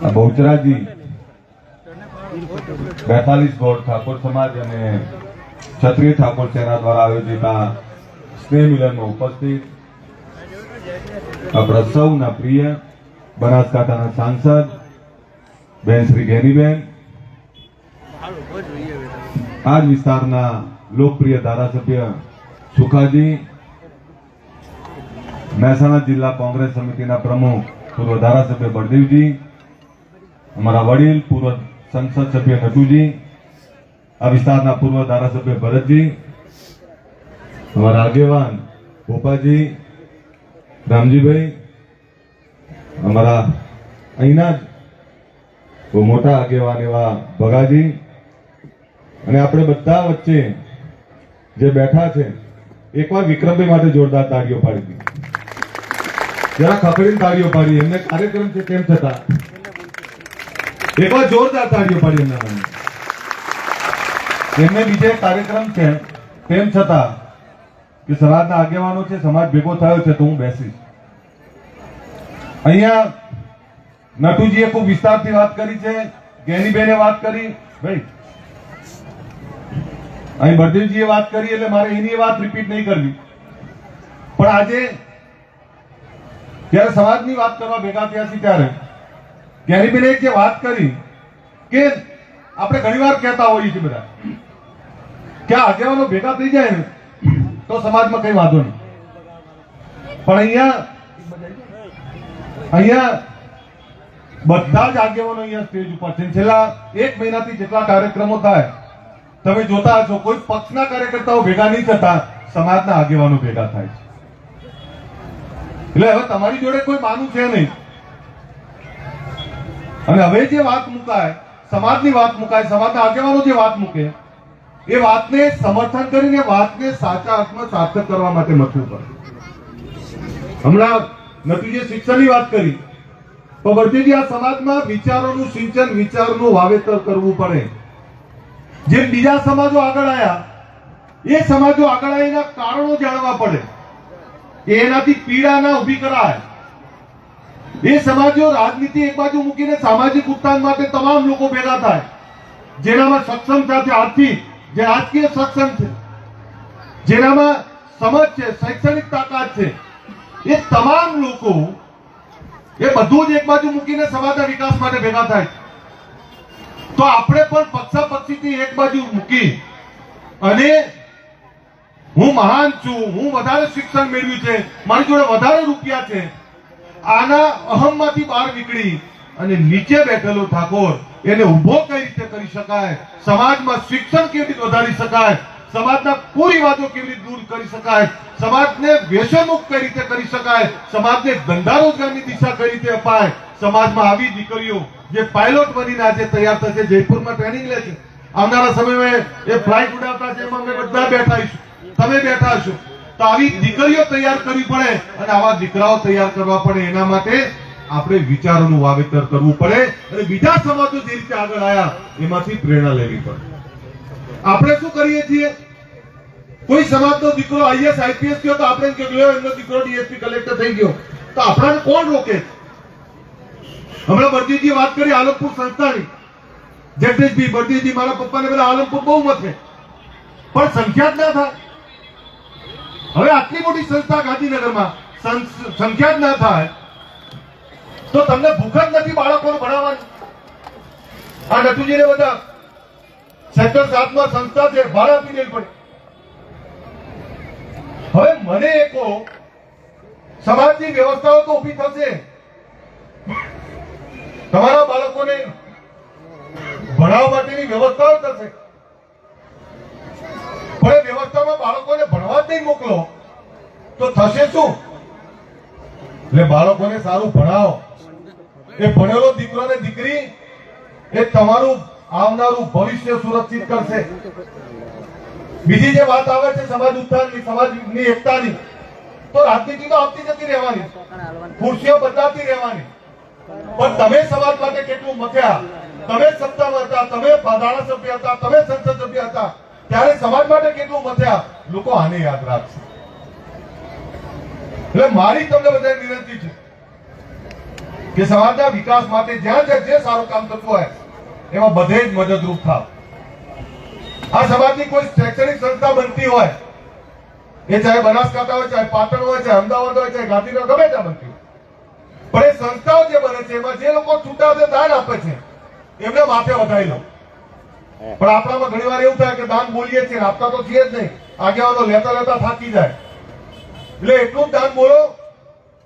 બહુચરાજી બેતાલીસ ગોળ ઠાકોર સમાજ અને ક્ષત્રિય ઠાકોર સેના દ્વારા આયોજિત આ સ્નેહ મિલનમાં ઉપસ્થિત આપણા સૌના પ્રિય બનાસકાંઠાના સાંસદ બેન શ્રી ઘેરીબેન આ વિસ્તારના લોકપ્રિય ધારાસભ્ય સુખાજી, મહેસાણા જિલ્લા કોંગ્રેસ સમિતિના પ્રમુખ પૂર્વ ધારાસભ્ય બળદેવજી અમારા વડીલ, પૂર્વ સંસદ સભ્ય નટુજી, આ વિસ્તારના પૂર્વ ધારાસભ્ય ભરતજી, અમારા આગેવાન ગોપાજી રામજીભાઈ, અમારા અહીંના જ મોટા આગેવાન એવા ભગાજી અને આપણે બધા વચ્ચે જે બેઠા છે, એકવાર વિક્રમભાઈ માટે જોરદાર તાળીઓ પાડી દીધી. જરા ખખડીને તાળીઓ પાડી, એમને કાર્યક્રમ છે તેમ છતાં એકવાર જોરદાર તાળીઓ પાડી એમના એમને બીજે કાર્યક્રમ છે, તેમ છતાં કે સમાજના આગેવાનો છે, સમાજ ભેગો થયો છે, તો હું બેસીશ. અહીંયા નટુજીએ ખૂબ વિસ્તારથી વાત કરી છે, ગેનીબેને વાત કરી. ભાઈ, અહીં બળદેવજીએ વાત કરી એટલે મારે એની વાત રિપીટ નહીં કરવી. પણ આજે જ્યારે સમાજની વાત કરવા ભેગા થયા છીએ ત્યારે ગેનીબેને એક જે વાત કરી કે આપણે ઘણીવાર કહેતા હોઈએ છીએ બધા કે આગેવાનો ભેગા થઈ જાય ને તો સમાજમાં કઈ વાંધો નહીં. પણ અહીંયા અહીંયા બધા જ આગેવાનો અહીંયા સ્ટેજ ઉપર છે. છેલ્લા એક મહિનાથી જેટલા કાર્યક્રમો થાય, તમે જોતા હશો, કોઈ પક્ષના કાર્યકર્તાઓ ભેગા નહીં થતા, સમાજના આગેવાનો ભેગા થાય છે. એટલે હવે તમારી જોડે કોઈ માનું છે નહીં. અને હવે જે વાત મુકાય, સમાજની વાત મુકાય, સમાજના આગેવાનો જે વાત મૂકે, એ વાતને સમર્થન કરીને, વાતને સાચા અર્થમાં સાર્થક કરવા માટે મથવું પડે. હમણાં નતુજીએ શિક્ષણની વાત કરી. તો બળદેવજી આ સમાજમાં વિચારોનું સિંચન, વિચારનું વાવેતર કરવું પડે. જે બીજા સમાજો આગળ આવ્યા એ સમાજો આગળ આવીના કારણો જાણવા પડે. કે એનાથી પીડા ના ઊભી કરાય. એ સમાજો રાજનીતિ એક બાજુ મૂકીને સામાજિક ઉત્થાન માટે તમામ લોકો ભેગા થાય, જેનામાં સક્ષમ સાથે આર્થિક જે રાજકીય સક્ષમ છે, જેનામાં સમજ છે, શૈક્ષણિક તાકાત છે, એ તમામ લોકો એ બધું જ એક બાજુ મૂકીને સમાજના વિકાસ માટે ભેગા થાય તો આપણે પણ પક્ષાપક્ષીથી એક બાજુ મૂકી અને હું મહાન છું, હું વધારે શિક્ષણ મેળવ્યું છે, મારી જોડે વધારે રૂપિયા છે આના અહમમાંથી બહાર નીકળી અને નીચે બેઠેલો ઠાકોર એને ઊભો કઈ રીતે કરી શકાય? સમાજમાં શિક્ષણ કેવી રીતે વધારી શકાય? સમાજના કુરિવાજો કેવી રીતે દૂર કરી શકાય? સમાજને વ્યસનમુક્ત કઈ રીતે કરી શકાય? સમાજને ધંધા રોજગારની દિશા કઈ રીતે અપાય? સમાજમાં આવી દીકરીઓ જે પાયલોટ બનીને આજે તૈયાર થશે જયપુરમાં ટ્રેનિંગ લે છે. આવનારા સમયમાં એ ફ્લાઇટ ઉડાવતા છે, એમાં અમે બધા બેઠા તમે બેઠા હશો. તો આવી દીકરીઓ તૈયાર કરવી પડે અને આવા દીકરાઓ તૈયાર કરવા પડે. એના માટે આપણે વિચારોનું વાવેતર કરવું પડે અને બીજા સમાજો જે રીતે આગળ આવ્યા એમાંથી પ્રેરણા લેવી પડે. આપણે શું કરીએ છીએ? કોઈ સમાજનો દીકરો આઈએસ આઈપીએસ થયો તો આપણે કે ગયો એમનો દીકરો ડીએસપી કલેક્ટર થઈ ગયો. તો આપણાને કોણ રોકે? હમણાં બરજીજી વાત કરી આલમપુર સંસ્થાની. જગદીશભાઈ બરજીજી મારા પપ્પાને બધા આલમપુર બહુ મત પણ સંખ્યા જ ના થાય. હવે આટલી મોટી સંસ્થા ગાંધીનગરમાં સંખ્યા જ ના થાય, તો તમને ભૂખ જ નથી બાળકોને ભણાવવાની. આ નટુજીને બધા સેક્ટર સાતમાં સંસ્થા છે, ભાડા આપી દેવી પડે. હવે મને એ કહો સમાજની વ્યવસ્થાઓ તો ઊભી થશે. તમારા બાળકોને ભણાવવા માટેની વ્યવસ્થાઓ થશે. પણ વ્યવસ્થામાં બાળકોને ભણવા જ નહીં મોકલો, તો થશે શું? એટલે બાળકોને સારું ભણાવો. એ ભણેલો દીકરો ને દીકરી, એ તમારું આવનારું ભવિષ્ય સુરક્ષિત કરશે. બીજી જે વાત આવે છે સમાજ ઉત્થાનની, સમાજની એકતાની, તો રાજનીતિ તો આવતી જતી રહેવાની. ખુરશીઓ બદલાતી રહેવાની. પણ તમે સમાજ માટે કેટલું મથ્યા? તમે સત્તા હતા, તમે ધારાસભ્ય હતા, તમે સંસદ સભ્ય હતા. ત્યારે સમાજ માટે કેટલું મથ્યા લોકો આને યાદ રાખશે. એટલે મારી તમને બધા વિનંતી છે કે સમાજના વિકાસ માટે જ્યાં જ્યાં જે સારું કામ થતું હોય, એમાં બધે જ મદદરૂપ થાવ. આ સમાજની કોઈ શૈક્ષણિક સંસ્થા બનતી હોય, એ ચાહે બનાસકાંઠા હોય, ચાહે પાટણ હોય, ચાહે અમદાવાદ હોય, ચાહે ગાંધીનગર, ગમે ત્યાં બનતી હોય. પણ એ સંસ્થાઓ જે બને છે, એમાં જે લોકો છૂટા દાન આપે છે, એમને માથે વધારી લો. પણ આપણામાં ઘણી વાર એવું થાય કે દાન બોલીએ છીએ આપતા તો છીએ જ નહીં. આગેવાનો લેતા લેતા થાકી જાય. એટલે એટલું જ દાન બોલો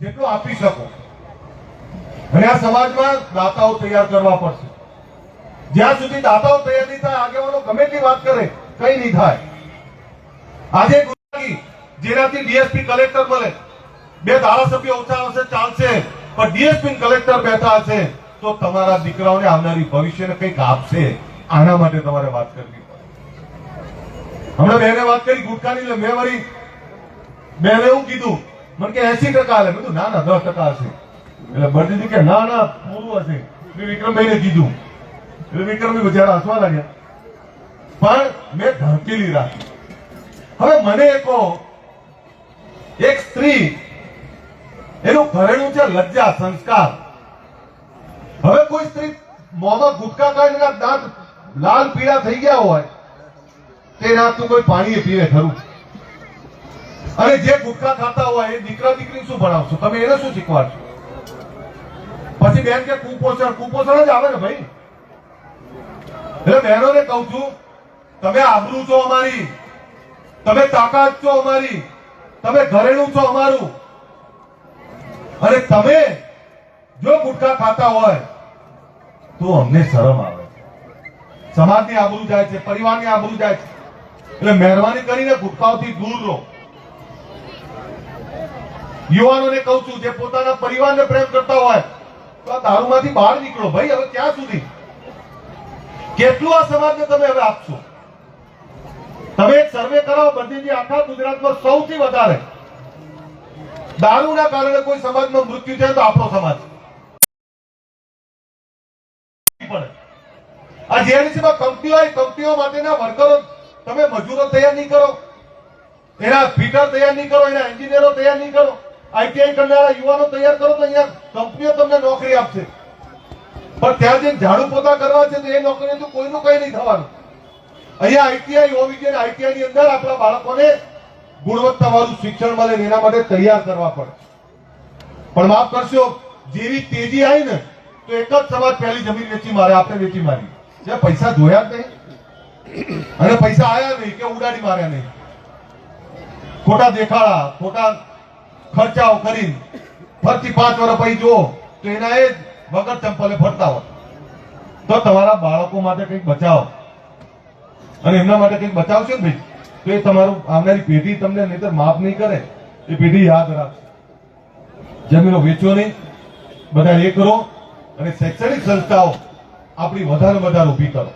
જેટલું આપી શકો. અને આ સમાજમાં દાતાઓ તૈયાર કરવા પડશે. જ્યાં સુધી દાતાઓ તૈયાર નહીં થાય, આગેવાનો ગમે તે વાત કરે, કઈ નહીં થાય. આજે ગુજરાતી, જેનાથી ડીએસપી કલેક્ટર મળે. બે ધારાસભ્ય ઓછા આવશે, ચાલશે. પણ ડીએસપી કલેક્ટર બેઠા હશે, તો તમારા દીકરાઓને આવનારી ભવિષ્યને કંઈક આપશે. આના માટે તમારે વાત કરવી હમણાં બેને વાત કરી ગુટખાની એટલે મેં વળી બેને એવું કીધું, મને કે એસી ટકા હાલે મેં ના ના, દસ ટકા હશે એટલે બળજીજી કે, ના ના, પૂરું હશે. વિક્રમભાઈ ને કીધું. એટલે વિક્રમભાઈ બિચારા હસવા લાગ્યા. પણ મેં ધરકેલી રાખી. હવે મને કહો, એક સ્ત્રી, એનું ઘરેણું છે લજ્જા, સંસ્કાર. હવે કોઈ સ્ત્રી મોમાં ગુટકા કાઢીને દાંત લાલ પીળા થઈ ગયા હોય, તે રાતનું કોઈ પાણી પીવે ખરું અને જે ગુટકા ખાતા હોય, એ દીકરા દીકરી શું ભણાવશો? તમે એને શું શીખવાડશો? પછી બેન કે, કુપોષણ કુપોષણ જ આવે ને ભાઈ. એટલે બહેનોને કહું છું, તમે આબરૂ છો અમારી, તમે તાકાત છો અમારી, તમે ઘરેણું છો અમારું. અને તમે જો ગુટખા ખાતા હોય, તો અમને શરમ આવે. સમાજની આબરૂ જાય છે, પરિવારની આબરૂ જાય છે. એટલે મહેરબાની કરીને ભૂતકાળથી દૂર રહો. યુવાનોને કહું છું, જે પોતાના પરિવારને પ્રેમ કરતા હોય, તો આ દારૂમાંથી બહાર નીકળો. ભાઈ, હવે ક્યાં સુધી? કેટલું આ સમાજને તમે હવે આપશો? તમે એક સર્વે કરાવો, બધી આખા ગુજરાતમાં સૌથી વધારે. દારૂના કારણે કોઈ સમાજમાં મૃત્યુ થાય તો આપણો સમાજ પડે. મજૂરો તૈયાર એના ફિટર તૈયાર નહીં કરો, એના એન્જિનિયરો તૈયાર નહીં કરો. આઈટીઆઈ કરનારા યુવાનો તૈયાર કરો કંપનીઓ તમને નોકરી આપશે. પણ ત્યાં જઈને ઝાડુ પોતા કરવા છે એ નોકરી તો કોઈનું કઈ નહીં થવાનું. અહીંયા આઈટીઆઈ હોવી જોઈએ આઈટીઆઈ ની અંદર આપણા બાળકોને ગુણવત્તાવાળું શિક્ષણ મળે એના માટે તૈયાર કરવા પડે. પણ માફ કરશો, જેવી તેજી આવી ને, તો એક જ સમાજ પહેલી જમીન વેચી મારે આપણે વેચી મારી. જે પૈસા જોયા નહીં. અને પૈસા આયા નહીં કે ઉડાડી માર્યા નહીં. ખોટા દેખાડા, ખોટા ખર્ચાઓ કરી ફરતી પાંચ વર્ષ પછી જુઓ તો એના એ વગર ચંપલે ફરતા હોય. તો તમારા બાળકો માટે કંઈક બચાવો. અને એમના માટે કંઈક બચાવશો ને ભાઈ, તો એ તમારું આવનારી પેઢી તમને નહીતર માફ નહીં કરે. એ પેઢી યાદ રાખશે. જમીનો વેચો નહીં. બધા એ કરો. અને શૈક્ષણિક સંસ્થાઓ આપણી વધારે વધારે ઊભી કરો.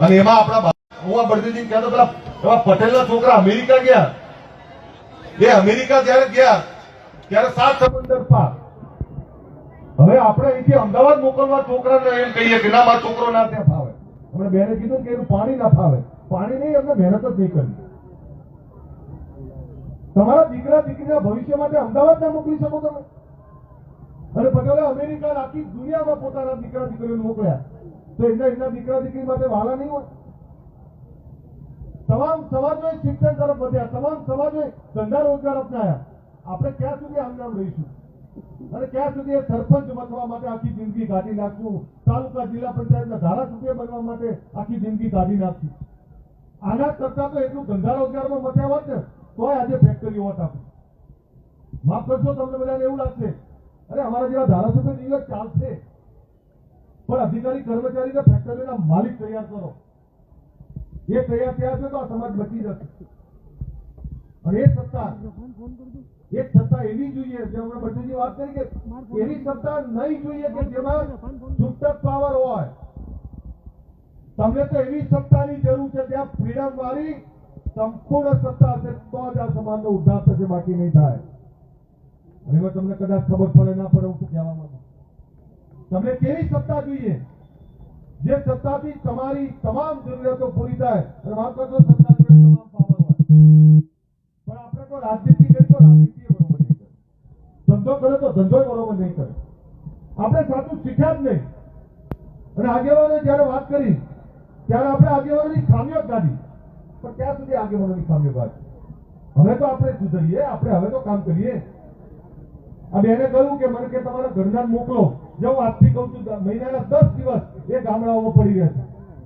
અને એમાં આપણા હું આ બળદેવજી કહેતો પેલા એવા પટેલના છોકરા અમેરિકા ગયા. એ અમેરિકા જ્યારે ગયા, ત્યારે સાત સમંદર પાર. હવે આપણે અહીંથી અમદાવાદ મોકલવા છોકરાને એમ કહીએ કે ના, મારો છોકરો ના ત્યાં ફાવે. આપણે બેને કીધું કે એનું પાણી ના ફાવે. પાણી નહીં, એમને મહેનત જ નહીં કરી તમારા દીકરા, દીકરીના ભવિષ્ય માટે અમદાવાદ ના મોકલી શકો તમે. અને પટેલે અમેરિકા આખી દુનિયામાં પોતાના દીકરા, દીકરીઓને મોકલ્યા. તો એમના એમના દીકરા દીકરી માટે વાલા નહીં હોય. તમામ સમાજોએ શિક્ષણ તરફ વધ્યા, તમામ સમાજોએ ધંધા રોજગાર અપનાયા. આપણે ક્યાં સુધી આમ રહીશું અને ક્યાં સુધી સરપંચ બનવા માટે આખી જિંદગી કાઢી નાખશું? તાલુકા જિલ્લા પંચાયતના ધારાસભ્ય બનવા માટે આખી જિંદગી કાઢી નાખશું? આના કરતા તો એટલું ધંધા રોજગારમાં મથ્યા હોત ને, તોય આજે ફેક્ટરી હોત આપણે. માફ કરશો તમને બધાને એવું લાગશે. અરે, અમારા જેવા ધારાસભ્ય દિવસ ચાલશે. પણ અધિકારી કર્મચારીને ફેક્ટરીના માલિક તૈયાર કરો. એ તૈયાર થયા છે તો આ સમાજ બચી જશે. અને એ સત્તા એક સત્તા એવી જોઈએ, જે હમણાં બચેજી વાત કરી કે એવી સત્તા નહીં જોઈએ કે જેમાં છૂટક પાવર હોય. તમને તો એવી સત્તાની જરૂર છે ત્યાં ફ્રીડમ વાળી સંપૂર્ણ સત્તા હશે તો જ આ સમાજનો ઉદ્ધાર થશે, બાકી નહીં થાય. અને તમને કદાચ ખબર પડે, ના પડે, હું શું કહેવા માંગુ તમને કેવી સત્તા જોઈએ? જે સત્તાથી તમારી તમામ જરૂરિયાતો પૂરી થાય, અને વાત કરતો સત્તા જોડે તમામ પાવર પણ આપણે તો રાજનીતિ કરી તો રાજનીતિ બરોબર નહીં કરે. ધંધો કરે તો ધંધો બરોબર નહીં કરે. આપણે સાચું શીખ્યા જ નહીં. અને આગેવાનોએ જ્યારે વાત કરી, ત્યારે આપણે આગેવાનોની ખામીઓ કાઢી. પણ ક્યાં સુધી આગેવાનોની ખામીઓ કાઢી. હવે તો આપણે સુધરીએ, આપણે હવે તો કામ કરીએ. આ બેને કહ્યું કે મને કે તમારા ઘરના મોકલો. જો હું આજથી કહું છું મહિનાના દસ દિવસ એ ગામડાઓમાં પડી રહેશે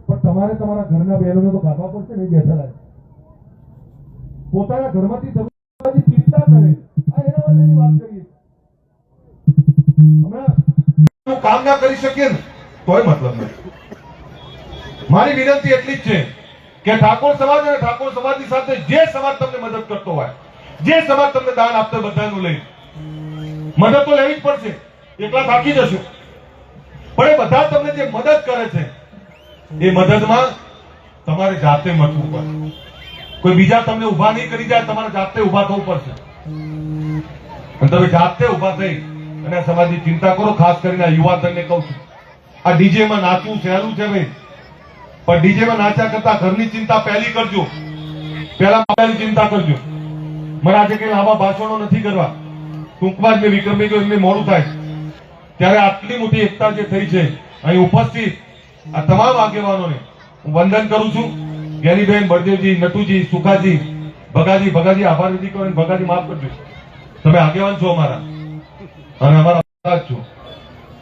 પણ તમારે તમારા ઘરના બહેનોને તો કાઢવા પડશે નહીં બેઠેલા પોતાના ઘરમાંથી ચિંતા કરે. આ એના માટેની વાત કરીએ. હમણાં કામ ના કરી શકીએ ને, તોય મતલબ નથી. મારી વિનંતી એટલી જ છે કે ઠાકોર સમાજ અને ઠાકોર સમાજની સાથે જે સમાજ તમને મદદ કરતો હોય, જે સમાજ તમને દાન આપતો બધાનું લઈ મદદ તો લેવી જ પડશે. એકલા થાકી જશો. પણ એ બધા તમને જે મદદ કરે છે, એ મદદમાં તમારે જાતે મથવું પડે. કોઈ બીજા તમને ઊભા નહીં કરી જાય, તમારે જાતે ઊભા થવું પડશે. તમે જાતે ઊભા થઈ અને સમાજની ચિંતા કરો, ખાસ કરીને આ તને કહું છું. આ ડીજે માં નાચવું સહેલું છે ભાઈ. પણ ડીજે માં નાચ્યા કરતા ઘરની ચિંતા પહેલી કરજો. પહેલા મોબાઈલ ચિંતા કરજો. મને આજે કઈ લાંબા ભાષણો નથી કરવા. ટૂંકમાં જ મેં કહ્યું, એમને મોડું થાય. ત્યારે આટલી મોટી એકતા જે થઈ છે, અહીં ઉપસ્થિત આ તમામ આગેવાનોને હું વંદન કરું છું. ગેરીબેન, બળદેવજી, નટુજી, સુખાજી, ભગાજી ભગાજી, આભાર વિધિ કરો ભગાજી માફ કરજો. તમે આગેવાન છો અમારા. અને અમારા છો.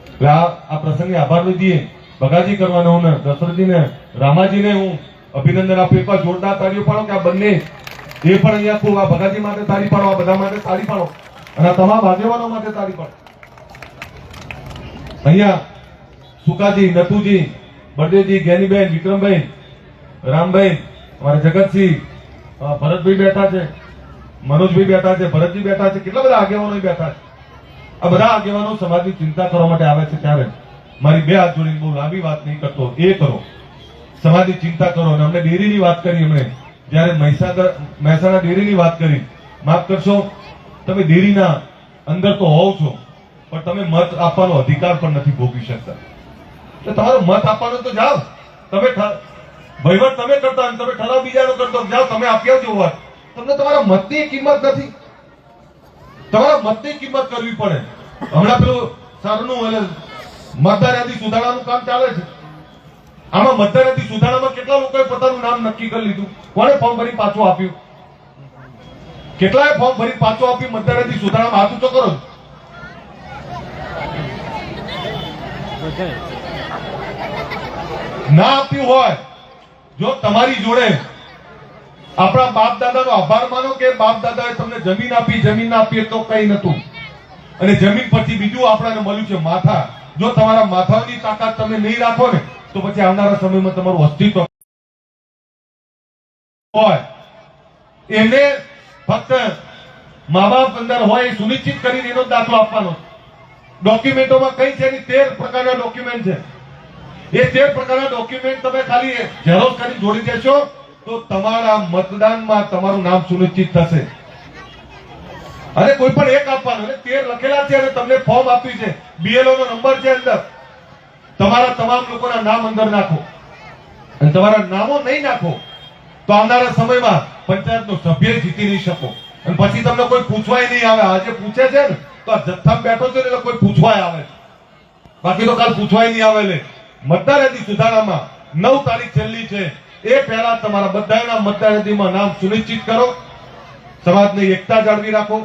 એટલે આ પ્રસંગે આભાર વિધિએ ભગાજી કરવાનો હું દશરથજીને, રામાજીને હું અભિનંદન આપું. એક જોરદાર તાળીઓ પાડો કે આ બંને, એ પણ અહીંયા ખૂબ આ ભગાજી માટે તાળી પાડો આ બધા માટે તાળી પાડો અને તમામ આગેવાનો માટે તાળી પાડો અહીંયા સુકાજી, નથુજી, બળદેવજી જ્ઞાનીબેન વિક્રમભાઈ રામભાઈ અમારે જગતસિંહ ભરતભાઈ બેઠા છે, મનોજભાઈ બેઠા છે, ભરતજી બેઠા છે, કેટલા બધા આગેવાનો બેઠા છે. આ બધા આગેવાનો સમાજની ચિંતા કરવા માટે આવે છે ત્યારે મારી બે હાથ જોડીને બહુ લાંબી વાત નહીં કરતો, એ કરો. સમાજની ચિંતા કરો અને અમને ડેરીની વાત કરી અમને જ્યારે મહેસાગર, મહેસાણા ડેરીની વાત કરી, માફ કરશો, તમે ડેરીના અંદર તો હોવ છો પણ તમે મત આપવાનો અધિકાર પણ નથી ભોગવી શકતા. એટલે તમારો મત આપવાનો તો જાઓ. તમે વહીવટ તમે કરતા તમે ઠરાવ બીજાનો કરતો જાઓ, તમે આપી આવજો વાત તમને તમારા મતની કિંમત નથી. તમારા મતની કિંમત કરવી પડે. હમણાં પેલું સરનું એટલે મતદાર યાદી સુધારવાનું કામ ચાલે છે. આમાં મતદાર યાદી સુધારણામાં કેટલા લોકોએ પોતાનું નામ નક્કી કરી લીધું? કોણે ફોર્મ ભરી પાછું આપ્યું? કેટલાએ ફોર્મ ભરી પાછું આપ્યું મતદાર યાદી સુધારણામાં? હાથ ઊંચો કરો. ના આપ્યું હોય, જો તમારી જોડે આપણા બાપ દાદાનો આભાર માનો કે બાપ દાદાએ તમને જમીન આપી, જમીન ના આપી તો કઈ નતું અને જમીન પછી બીજું આપણાને મળ્યું છે માથા. જો તમારા માથાની તાકાત તમે નહીં રાખો ને, તો પછી આવનારા સમયમાં તમારું અસ્તિત્વ હોય. એને ફક્ત મા બાપ અંદર હોય એ સુનિશ્ચિત કરીને એનો દાખલો આપવાનો. ડોક્યુમેન્ટોમાં કઈ છે એની તેર પ્રકારના ડોક્યુમેન્ટ છે. એ તેર પ્રકારના ડોક્યુમેન્ટ તમે ખાલી ઝેરોક્ષ કરી જોડી દેશો તો તમારા મતદાનમાં તમારું નામ સુનિશ્ચિત થશે. અને કોઈ પણ એક આપવાનું, એટલે તેર લખેલા છે અને તમને ફોર્મ આપ્યું છે. બીએલઓ નો નંબર છે અંદર. તમારા તમામ લોકોના નામ અંદર નાખો. અને તમારા નામો નહીં નાખો, તો આવનારા સમયમાં પંચાયતનો સભ્ય જીતી નહીં શકો. અને પછી તમને કોઈ પૂછવાય નહીં આવે. આજે પૂછે છે ને તો આ જથ્થામાં બેઠો છે એટલે કોઈ પૂછવાય આવે. બાકી તો કાલ પૂછવાય નહીં આવે લે. મતદાર યાદી સુધારામાં નવ તારીખ છેલ્લી છે. એ પહેલા તમારા બધાના મતદાર યાદીમાં નામ સુનિશ્ચિત કરો. સમાજની એકતા જાળવી રાખો.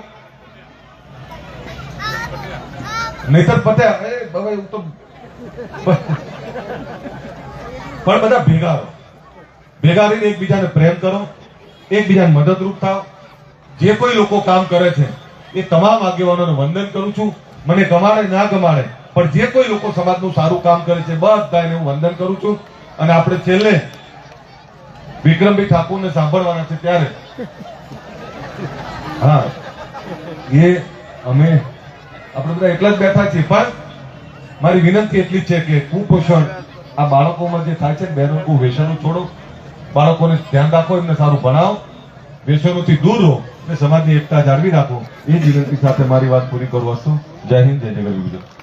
નહીતર પતે એ હવે હું તો પણ બધા ભેગા રહો. ભેગા રહીને એકબીજાને પ્રેમ કરો. એકબીજાને મદદરૂપ થાવ જે કોઈ લોકો કામ કરે છે એ તમામ આગેવાનોને વંદન કરું છું. મને ગમાડે ના ગમાડે, પણ જે કોઈ લોકો સમાજનું સારું કામ કરે છે બધાને હું વંદન કરું છું. અને આપણે છેલ્લે વિક્રમભાઈ ઠાકોરને સાંભળવાના છે ત્યારે. હા, એ અમે આપણે બધા એટલા જ બેઠા છીએ, પણ મારી વિનંતી એટલી છે કે કુપોષણ આ બાળકોમાં જે થાય છે બહેનો વ્યસનો છોડો. બાળકોને ધ્યાન રાખો, એમને સારું ભણાવો. વ્યસનોથી દૂર રહો અને સમાજની એકતા જાળવી રાખો. એ જીવનથી સાથે મારી વાત પૂરી કરું છું. જય હિન્દ, જય જગત ગુજરાત